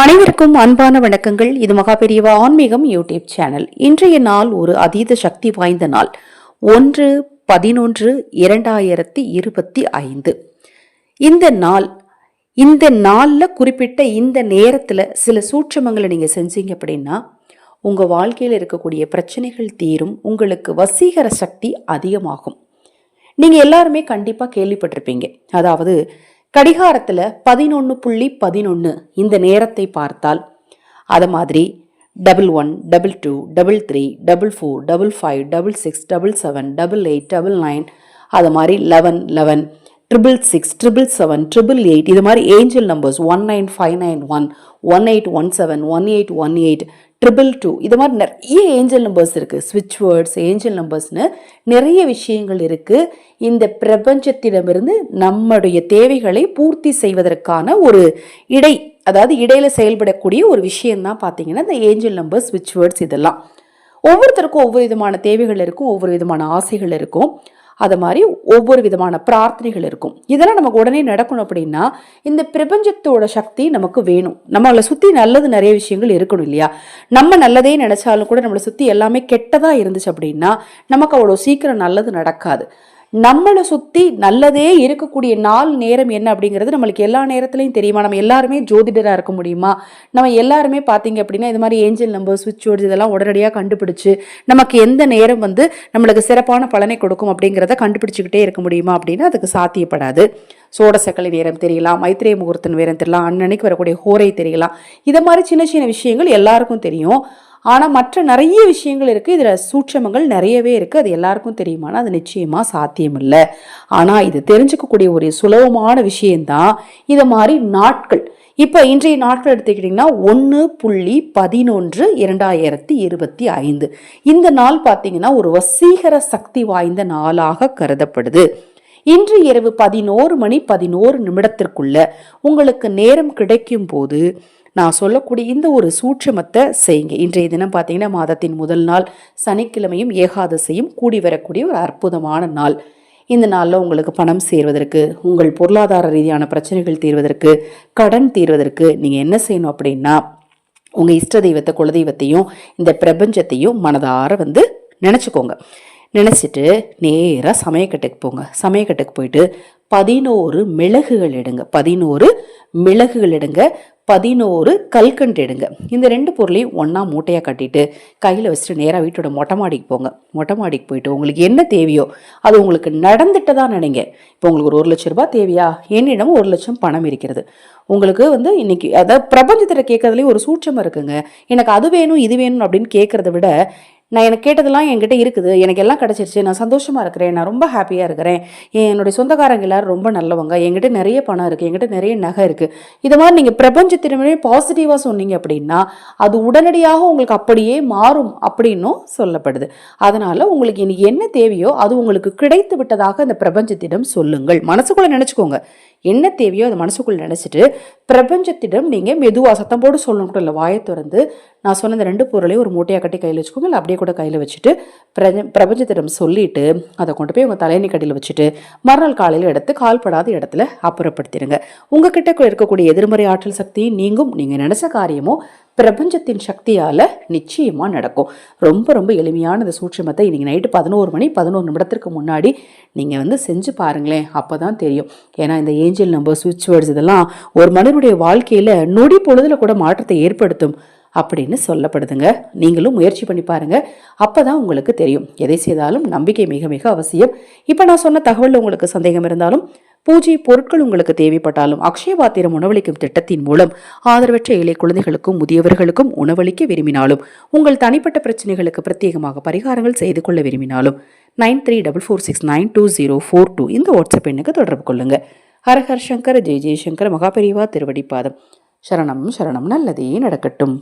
அனைவருக்கும் அன்பான வணக்கங்கள். இது மகாபெரியவா ஆன்மீகம் யூடியூப் சேனல். இன்றைய நாள் ஒரு அதீத சக்தி வாய்ந்த நாள். ஒன்று பதினொன்று இரண்டாயிரத்தி இருபத்தி ஐந்து. இந்த நாள் இந்த நாளில் குறிப்பிட்ட இந்த நேரத்தில் சில சூட்சமங்களை நீங்கள் செஞ்சீங்க அப்படின்னா உங்கள் வாழ்க்கையில் இருக்கக்கூடிய பிரச்சனைகள் தீரும் உங்களுக்கு வசீகர சக்தி அதிகமாகும். நீங்கள் எல்லாருமே கண்டிப்பாக கேள்விப்பட்டிருப்பீங்க. அதாவது கடிகாரத்தில் பதினொன்று புள்ளி பதினொன்று இந்த நேரத்தை பார்த்தால் அது மாதிரி double one double two double three double four double five double six double seven double eight double nine அது மாதிரி eleven eleven triple six triple seven triple eight இது மாதிரி angel numbers one nine five nine one one eight one seven one eight one eight triple two இது மாதிரி நிறைய angel numbers இருக்குது ஸ்விட்ச் words angel நம்பர்ஸ்னு நிறைய விஷயங்கள் இருக்குது இந்த பிரபஞ்சத்திடமிருந்து நம்முடைய தேவைகளை பூர்த்தி செய்வதற்கான ஒரு இடை அதாவது இடையில் செயல்படக்கூடிய ஒரு விஷயந்தான் பார்த்தீங்கன்னா இந்த ஏஞ்சல் நம்பர்ஸ் ஸ்விட்ச் வேர்ட்ஸ் இதெல்லாம். ஒவ்வொருத்தருக்கும் ஒவ்வொரு விதமான தேவைகள் இருக்கும் ஒவ்வொரு விதமான ஆசைகள் இருக்கும். அது மாதிரி ஒவ்வொரு விதமான பிரார்த்தனைகள் இருக்கும். இதெல்லாம் நமக்கு உடனே நடக்கணும் அப்படின்னா இந்த பிரபஞ்சத்தோட சக்தி நமக்கு வேணும். நம்மளை சுற்றி நல்லது நிறைய விஷயங்கள் இருக்கணும் இல்லையா? நம்ம நல்லதே நினைச்சாலும் கூட நம்மளை சுற்றி எல்லாமே கெட்டதாக இருந்துச்சு அப்படின்னா நமக்கு அவ்வளோ சீக்கிரம் நல்லது நடக்காது. நம்மளை சுற்றி நல்லதே இருக்கக்கூடிய நாள் நேரம் என்ன அப்படிங்கிறது நம்மளுக்கு எல்லா நேரத்துலையும் தெரியுமா? நம்ம எல்லாருமே ஜோதிடராக இருக்க முடியுமா? நம்ம எல்லாருமே பார்த்தீங்க அப்படின்னா இது மாதிரி ஏஞ்சல் நம்பர் சுவிட்ச் போர்ட்ஸ் இதெல்லாம் உடனடியாக கண்டுபிடிச்சு நமக்கு எந்த நேரம் வந்து நம்மளுக்கு சிறப்பான பலனை கொடுக்கும் அப்படிங்கிறத கண்டுபிடிச்சிக்கிட்டே இருக்க முடியுமா அப்படின்னா அதுக்கு சாத்தியப்படாது. சோடசக்கலை நேரம் தெரியலாம் மைத்திரே முகூர்த்தன் நேரம் தெரியலாம் அன்னன்னைக்கு வரக்கூடிய ஹோரை தெரியலாம். இதை மாதிரி சின்ன சின்ன விஷயங்கள் எல்லாருக்கும் தெரியும். ஆனால் மற்ற நிறைய விஷயங்கள் இருக்குது இதில் சூட்சமங்கள் நிறையவே இருக்குது அது எல்லாருக்கும் தெரியுமானா அது நிச்சயமாக சாத்தியம் இல்லை ஆனால் இது தெரிஞ்சுக்கக்கூடிய ஒரு சுலபமான விஷயந்தான் இது மாதிரி நாட்கள். இப்போ இன்றைய நாட்கள் எடுத்துக்கிட்டிங்கன்னா ஒன்று புள்ளி பதினொன்று இரண்டாயிரத்தி இருபத்தி ஐந்து. இந்த நாள் பார்த்தீங்கன்னா ஒரு வசீகர சக்தி வாய்ந்த நாளாக கருதப்படுது. இன்று இரவு பதினோரு மணி பதினோரு நிமிடத்திற்குள்ள உங்களுக்கு நேரம் கிடைக்கும் போது நான் சொல்லக்கூடிய இந்த ஒரு சூட்சமத்தை செய்யுங்க. இன்றைய தினம் பார்த்தீங்கன்னா மாதத்தின் முதல் நாள் சனிக்கிழமையும் ஏகாதசியும் கூடி வரக்கூடிய ஒரு அற்புதமான நாள். இந்த நாளில் உங்களுக்கு பணம் சேர்வதற்கு உங்கள் பொருளாதார ரீதியான பிரச்சனைகள் தீர்வதற்கு கடன் தீர்வதற்கு நீங்கள் என்ன செய்யணும் அப்படின்னா உங்கள் இஷ்ட தெய்வத்தை குலதெய்வத்தையும் இந்த பிரபஞ்சத்தையும் மனதார வந்து நினச்சிக்கோங்க. நினச்சிட்டு நேராக சமயக்கட்டுக்கு போங்க. சமயக்கட்டுக்கு போயிட்டு பதினோரு மிளகுகள் எடுங்க. பதினோரு மிளகுகள் எடுங்க. பதினோரு கல்கண்டு எடுங்க. இந்த ரெண்டு பொருளையும் ஒன்றா மூட்டையாக கட்டிட்டு கையில் வச்சுட்டு நேராக வீட்டோட மொட்டை மாடிக்கு போங்க. மொட்டை மாடிக்கு போயிட்டு உங்களுக்கு என்ன தேவையோ அது உங்களுக்கு நடந்துட்டு தான் நினைங்க. இப்போ உங்களுக்கு ஒரு ஒரு லட்ச ரூபாய் தேவையா? என்னிடம் ஒரு லட்சம் பணம் இருக்கிறது. உங்களுக்கு வந்து இன்னைக்கு அதாவது பிரபஞ்சத்தில் கேட்கறதுலேயே ஒரு சூட்சமாக இருக்குங்க. எனக்கு அது வேணும் இது வேணும் அப்படின்னு கேட்கறத விட நான் எனக்கு கேட்டதெல்லாம் என்கிட்ட இருக்குது. எனக்கு எல்லாம் கிடச்சிருச்சு. நான் சந்தோஷமாக இருக்கிறேன். நான் ரொம்ப ஹாப்பியாக இருக்கிறேன். என்னுடைய சொந்தக்காரங்க எல்லாரும் ரொம்ப நல்லவங்க. என்கிட்ட நிறைய பணம் இருக்குது என்கிட்ட நிறைய நகை இருக்குது இது மாதிரி நீங்கள் பிரபஞ்சத்தினமே பாசிட்டிவாக சொன்னீங்க அப்படின்னா அது உடனடியாக உங்களுக்கு அப்படியே மாறும் அப்படின்னும் சொல்லப்படுது. அதனால் உங்களுக்கு இனி என்ன தேவையோ அது உங்களுக்கு கிடைத்து விட்டதாக அந்த பிரபஞ்சத்திடம் சொல்லுங்கள். மனசுக்குள்ளே நினச்சிக்கோங்க. என்ன தேவையோ அதை மனசுக்குள்ள நினச்சிட்டு பிரபஞ்சத்திடம் நீங்கள் மெதுவாக சத்தம் போட்டு சொல்லணும் இல்லை வாயை திறந்து. நான் சொன்ன இந்த ரெண்டு பொருளையும் ஒரு மூட்டையாக கட்டி கையில் வச்சுக்கோங்க. இல்லை அப்படியே கூட கையில் வச்சுட்டு பிரஜ பிரபஞ்சத்திடம் சொல்லிட்டு அதை கொண்டு போய் உங்கள் தலையணி கடையில் வச்சுட்டு மறுநாள் காலையில் எடுத்து கால்படாத இடத்துல அப்புறப்படுத்திடுங்க உங்கள் கிட்ட இருக்கக்கூடிய எதிர்மறை ஆற்றல் சக்தியை நீங்கும். நீங்கள் நினச்ச காரியமும் பிரபஞ்சத்தின் சக்தியால் நிச்சயமாக நடக்கும். ரொம்ப ரொம்ப எளிமையான இந்த சூட்சமத்தை இன்றைக்கி நைட்டு பதினோரு மணி பதினோரு நிமிடத்திற்கு முன்னாடி நீங்கள் வந்து செஞ்சு பாருங்களேன் அப்போ தான் தெரியும். ஏன்னா இந்த ஏஞ்சல் நம்பர் சுவிட்ச் வேர்ட்ஸ் இதெல்லாம் ஒரு மனிதனுடைய வாழ்க்கையில் நொடி பொழுதில் கூட மாற்றத்தை ஏற்படுத்தும் அப்படின்னு சொல்லப்படுதுங்க. நீங்களும் முயற்சி பண்ணி பாருங்க. அப்பதான் உங்களுக்கு தெரியும். எதை செய்தாலும் நம்பிக்கை மிக மிக அவசியம். இப்போ நான் சொன்ன தகவலில் உங்களுக்கு சந்தேகம் இருந்தாலும் பூஜை பொருட்கள் உங்களுக்கு தேவைப்பட்டாலும் அக்ஷய பாத்திரம் உணவளிக்கும் திட்டத்தின் மூலம் ஆதரவற்ற ஏழை குழந்தைகளுக்கும் முதியவர்களுக்கும் உணவளிக்க விரும்பினாலும் உங்கள் தனிப்பட்ட பிரச்சனைகளுக்கு பிரத்யேகமாக பரிகாரங்கள் செய்து கொள்ள விரும்பினாலும் nine three double four six nine two zero four two இந்த வாட்ஸ்அப் எண்ணுக்கு தொடர்பு கொள்ளுங்க. ஹரஹர் சங்கர் ஜெய் ஜெய்சங்கர் மகாபெரிவா திருவடிப்பாதம். சரணம் சரணம் நல்லதே நடக்கட்டும்.